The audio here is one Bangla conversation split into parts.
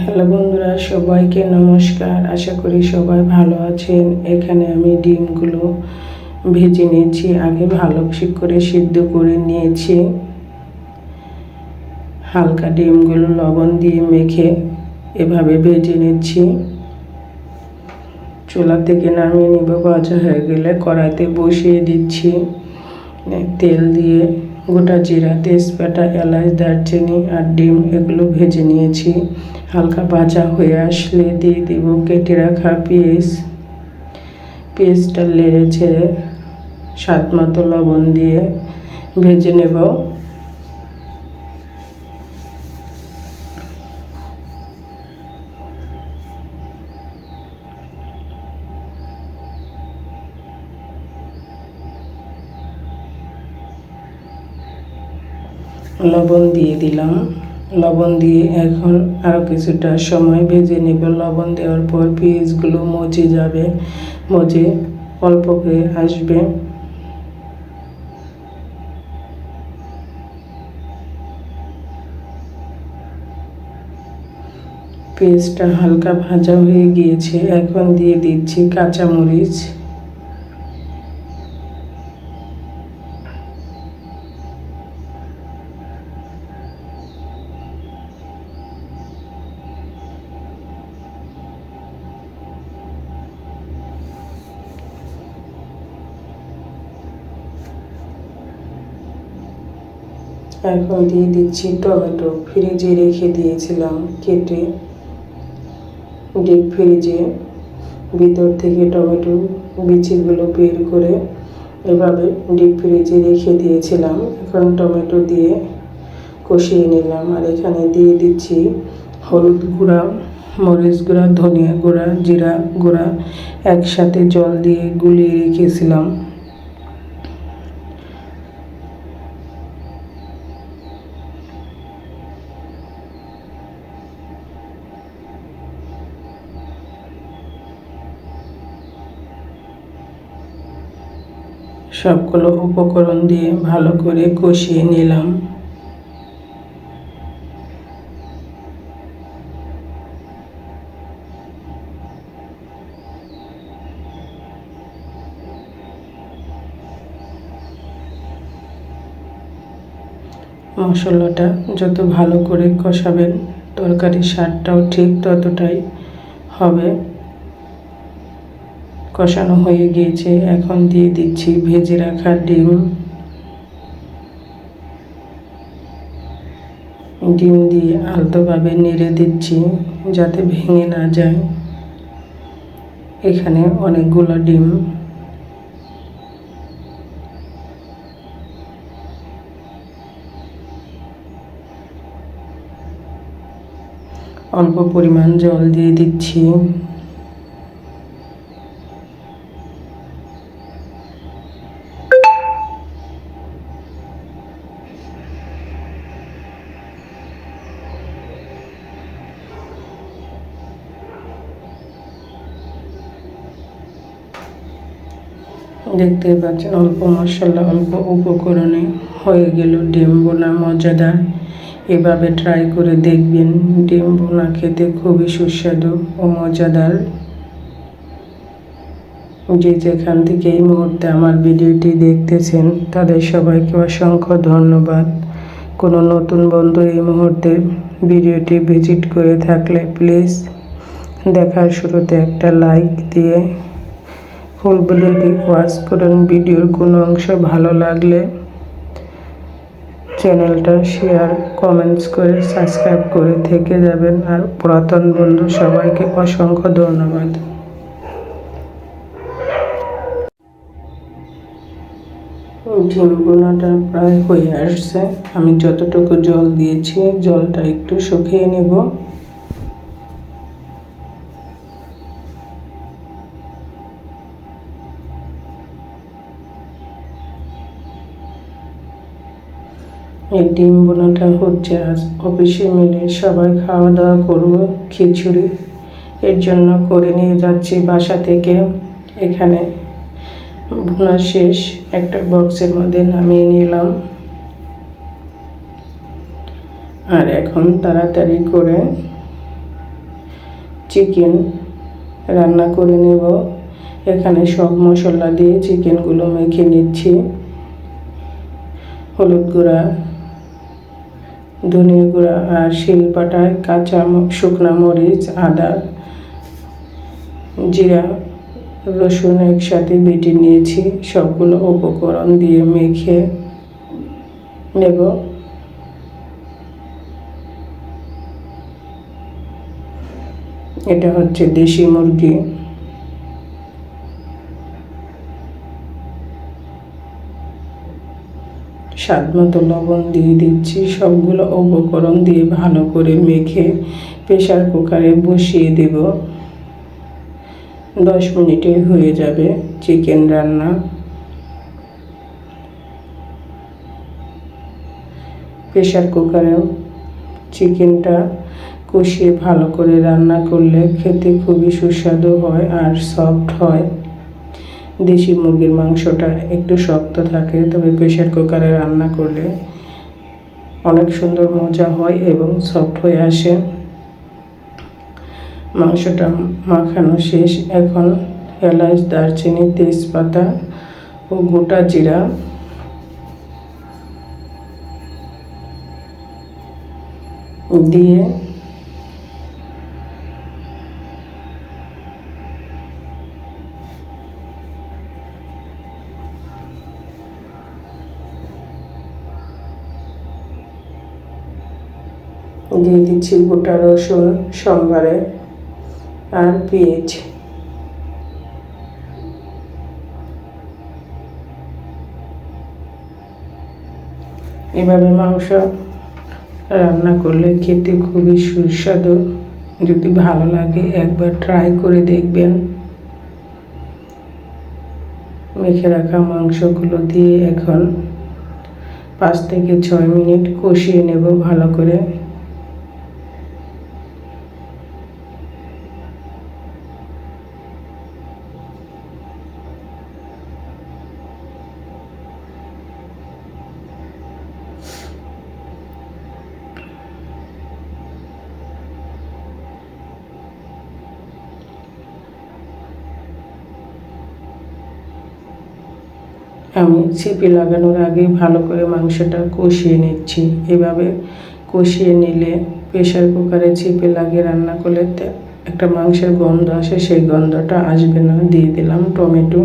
হ্যালো বন্ধুরা, সবাইকে নমস্কার। আশা করি সবাই ভালো আছেন। এখানে আমি ডিমগুলো ভেজে নিয়েছি। আগে ভালো করে সিদ্ধ করে নিয়েছি। হালকা ডিমগুলো লবণ দিয়ে মেখে এভাবে ভেজে নিচ্ছি। চুলা থেকে নামিয়ে নিব, ভাজা হয়ে গেলে কড়াইতে বসিয়ে দিচ্ছি। তেল দিয়ে গোটা জিরা, তেজপাতা, এলাচ, দারচিনি আর ডিম এগুলো ভেজে নিয়েছি। হালকা ভাজা হয়ে আসলে দিয়ে দিব কেটে রাখা পেঁয়াজ। পেঁয়াজটা লেড়েছে স্বাদ মতো লবণ দিয়ে ভেজে নেব। লবণ দিয়ে দিলাম। লবণ দিয়ে এখন আরও কিছুটা সময় ভেজে নেব। লবণ দেওয়ার পর পেঁয়াজগুলো মজে যাবে, মজে অল্প হয়ে আসবে। পেঁয়াজটা হালকা ভাজা হয়ে গিয়েছে। এখন দিয়ে দিচ্ছি কাঁচামরিচ। এখন দিয়ে দিচ্ছি টমেটো। ফ্রিজে রেখে দিয়েছিলাম কেটে। ডিপ ফ্রিজে ভিতর থেকে টমেটো বিচিগুলো বের করে এভাবে ডিপ ফ্রিজে রেখে দিয়েছিলাম। এখন টমেটো দিয়ে কষিয়ে নিলাম। আর এখানে দিয়ে দিচ্ছি হলুদ গুঁড়া, মরিচ গুঁড়া, ধনিয়া গুঁড়া, জিরা গুঁড়া একসাথে জল দিয়ে গুলিয়ে রেখেছিলাম। সবগুলো উপকরণ দিয়ে ভালো করে কষিয়ে নিলাম। মশলাটা যত ভালো করে কষাবেন, তরকারির স্বাদটাও ঠিক ততটাই হবে। কষানো হয়ে গিয়েছে। এখন দিয়ে দিচ্ছি ভেজে রাখা ডিম। ডিম দিয়ে আলতোভাবে নেড়ে দিচ্ছি যাতে ভেঙে না যায়। এখানে অনেকগুলো ডিম। অল্প পরিমাণ জল দিয়ে দিচ্ছি। দেখতে পাচ্ছেন, অল্প মশলা, অল্প উপকরণে হয়ে গেল ডিম বোনা মজাদার। এভাবে ট্রাই করে দেখবেন ডিম বোনা খেতে খুবই সুস্বাদু ও মজাদার। যে যেখান থেকে এই মুহূর্তে আমার ভিডিওটি দেখতেছেন, তাদের সবাইকে অসংখ্য ধন্যবাদ। কোনো নতুন বন্ধু এই মুহূর্তে ভিডিওটি ভিজিট করে থাকলে প্লিজ দেখার শুরুতে একটা লাইক দিয়ে ফুল ভিডিওটি ওয়াচ করুন, ভিডিওর কোনো অংশ ভালো লাগলে চ্যানেলটা শেয়ার কমেন্টস করে সাবস্ক্রাইব করে থেকে যাবেন। আর পুরাতন বন্ধু সবাইকে অসংখ্য ধন্যবাদ। ডিম বোনাটা প্রায় হয়ে আসছে। আমি যতটুকু জল দিয়েছি, জলটা একটু শুকিয়ে নেব। এই ডিম বোনাটা হচ্ছে আজ অফিসে মিলে সবাই খাওয়া দাওয়া করব, খিচুড়ি। এর জন্য করে নিয়ে যাচ্ছি বাসা থেকে। এখানে বোনা শেষ, একটা বক্সের মধ্যে নামিয়ে নিলাম। আর এখন তাড়াতাড়ি করে চিকেন রান্না করে নেব। এখানে সব মশলা দিয়ে চিকেনগুলো মেখে নিচ্ছি। হলুদ গুঁড়া ধনিয়া গুঁড়া আর শিল শিলপাটায় কাঁচা শুকনা মরিচ, আদা, জিরা, রসুন একসাথে বেটে নিয়েছি। সবগুলো উপকরণ দিয়ে মেখে নেব। এটা হচ্ছে দেশি মুরগি। স্বাদ মতো লবণ দিয়ে দিচ্ছি। সবগুলো উপকরণ দিয়ে ভালো করে মেখে প্রেশার কুকারে বসিয়ে দেব। দশ মিনিটে হয়ে যাবে চিকেন রান্না। প্রেশার কুকারে চিকেনটা কষিয়ে ভালো করে রান্না করলে খেতে খুবই সুস্বাদু হয় আর সফট হয়। দেশি মুরগির মাংসটা একটু শক্ত থাকে, তবে প্রেশার কুকারে রান্না করলে অনেক সুন্দর মজা হয় এবং সফট হয়ে আসে। মাংসটা মাখানো শেষ। এখন এলাচ, দারচিনি, তেজপাতা ও গোটা জিরা দিয়ে দিয়ে দিচ্ছি গোটা রসুন, সোমবারে আর পেঁয়াজ। এভাবে মাংস রান্না করলে খেতে খুবই সুস্বাদু। যদি ভালো লাগে একবার ট্রাই করে দেখবেন। মেখে রাখা মাংসগুলো দিয়ে এখন পাঁচ থেকে ছয় মিনিট কষিয়ে নেব ভালো করে। আমি ছিপি লাগানোর আগে ভালো করে মাংসটা কষিয়ে নিচ্ছি। এভাবে কষিয়ে নিলে প্রেশার কুকারে ছিপে লাগিয়ে রান্না করলে একটা মাংসের গন্ধ আসে, সেই গন্ধটা আসবে না। দিয়ে দিলাম টমেটো।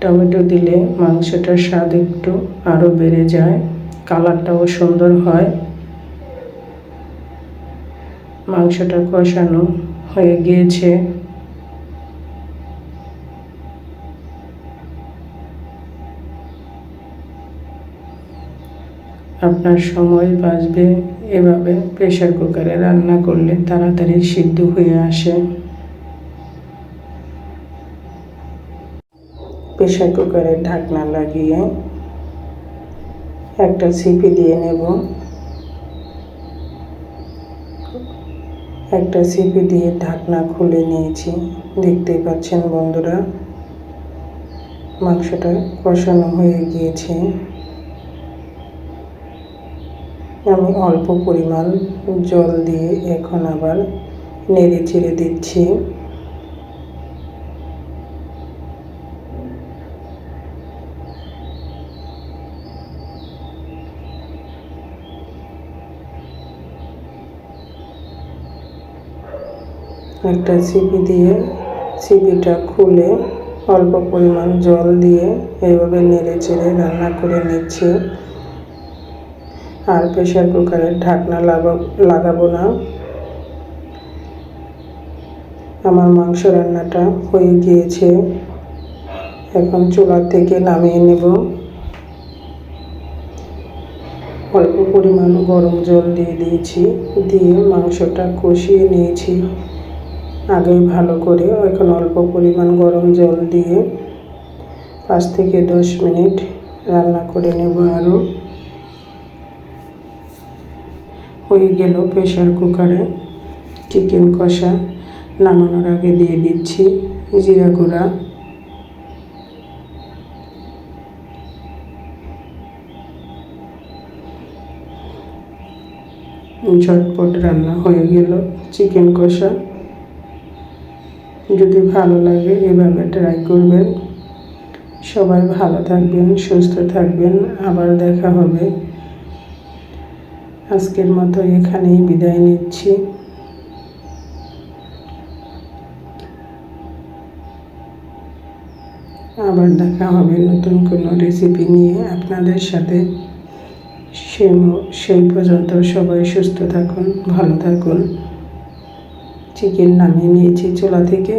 টমেটো দিলে মাংসটার স্বাদ একটু আরও বেড়ে যায়, কালারটাও সুন্দর হয়। মাংসটা কষানো হয়ে গিয়েছে। আপনার সময় বাঁচবে এভাবে প্রেশার কুকারে রান্না করলে তাড়াতাড়ি সিদ্ধ হয়ে আসে। প্রেশার কুকারের ঢাকনা লাগিয়ে একটা সিপি দিয়ে নেব। একটা সিপি দিয়ে ঢাকনা খুলে নিয়েছি। দেখতেই পাচ্ছেন বন্ধুরা, মাংসটা কষানো হয়ে গিয়েছে। আমি অল্প পরিমাণ জল দিয়ে এখন আবার নেড়ে চেড়ে দিচ্ছি। একটা সিপি দিয়ে সিপিটা খুলে অল্প পরিমাণ জল দিয়ে এইভাবে নেড়ে চেড়ে রান্না করে নিচ্ছি। আর প্রেশার কুকারের ঢাকনা লাগাবো না। আমার মাংস রান্নাটা হয়ে গিয়েছে। এখন চুলা থেকে নামিয়ে নেব। অল্প পরিমাণ গরম জল দিয়ে দিয়েছি, দিয়ে মাংসটা কষিয়ে নিয়েছি। আগে ভালো করে এখন অল্প পরিমাণ গরম জল দিয়ে পাঁচ থেকে দশ মিনিট রান্না করে নেব আরও। হয়ে গেল প্রেশার কুকারে চিকেন কষা, নামানোর আগে দিয়ে দিচ্ছি জিরা গুঁড়া। ঝটপট রান্না হয়ে গেল চিকেন কষা। যদি ভালো লাগে এভাবে ট্রাই করবেন। সবাই ভালো থাকবেন, সুস্থ থাকবেন। আবার দেখা হবে। আজকের মতো এখানেই বিদায় নিচ্ছি। আবার দেখা হবে নতুন কোনো রেসিপি নিয়ে আপনাদের সাথে। সে সেই পর্যন্ত সবাই সুস্থ থাকুন, ভালো থাকুন। চিকেন নামিয়ে নিয়েছি চোলা থেকে।